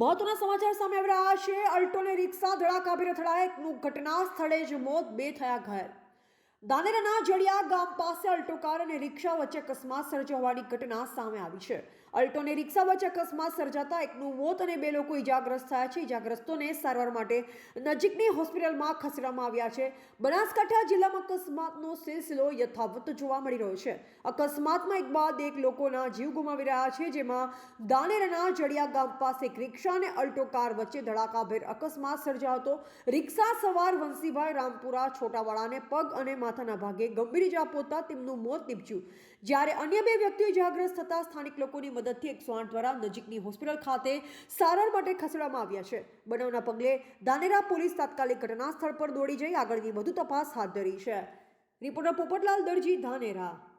મહત્વના સમાચાર સામે આવી રહ્યા છે. અલ્ટોને રિક્ષા ધડાકાભેર અથડાય. એકનું ઘટના સ્થળે જ મોત, બે થયા ઘાયલ. દાનેરાના જડિયા ગામ પાસે અલ્ટો કાર અને રિક્ષા વચ્ચે અકસ્માત સર્જાવાની ઘટના સામે આવી છે. અલ્ટો રિક્ષા વચ્ચે અકસ્માત સર્જાતા એકનું મોત અને બે લોકો ઇજાગ્રસ્ત થયા છે. ઇજાગ્રસ્તોને સારવાર માટે નજીકની હોસ્પિટલમાં ખસેડવામાં આવ્યા છે. બનાસકાંઠા જિલ્લામાં અકસ્માતનો સિલસિલો યથાવત જોવા મળી રહ્યો છે. અકસ્માતમાં એક બાદ એક લોકોના જીવ ગુમાવી રહ્યા છે, જેમાં દાનેરાના જડિયા ગામ પાસે એક રિક્ષા અને અલ્ટો કાર વચ્ચે ધડાકાભેર અકસ્માત સર્જાયો હતો. રિક્ષા સવાર વંશીભાઈ રામપુરા છોટાવાળાને પગ અને માથાના ભાગે ગંભીર ઇજા પહોંચતા તેમનું મોત નીપજ્યું. જ્યારે અન્ય બે વ્યક્તિઓ ઇજાગ્રસ્ત થતા સ્થાનિક લોકોની મદદથી એકસો આઠ દ્વારા નજીકની હોસ્પિટલ ખાતે સારવાર માટે ખસેડવામાં આવ્યા છે. બનાવના પગલે દાનેરા પોલીસ તાત્કાલિક ઘટના સ્થળ પર દોડી જઈ આગળની વધુ તપાસ હાથ ધરી છે. રિપોર્ટર પોપટલાલ દરજી, ધાનેરા.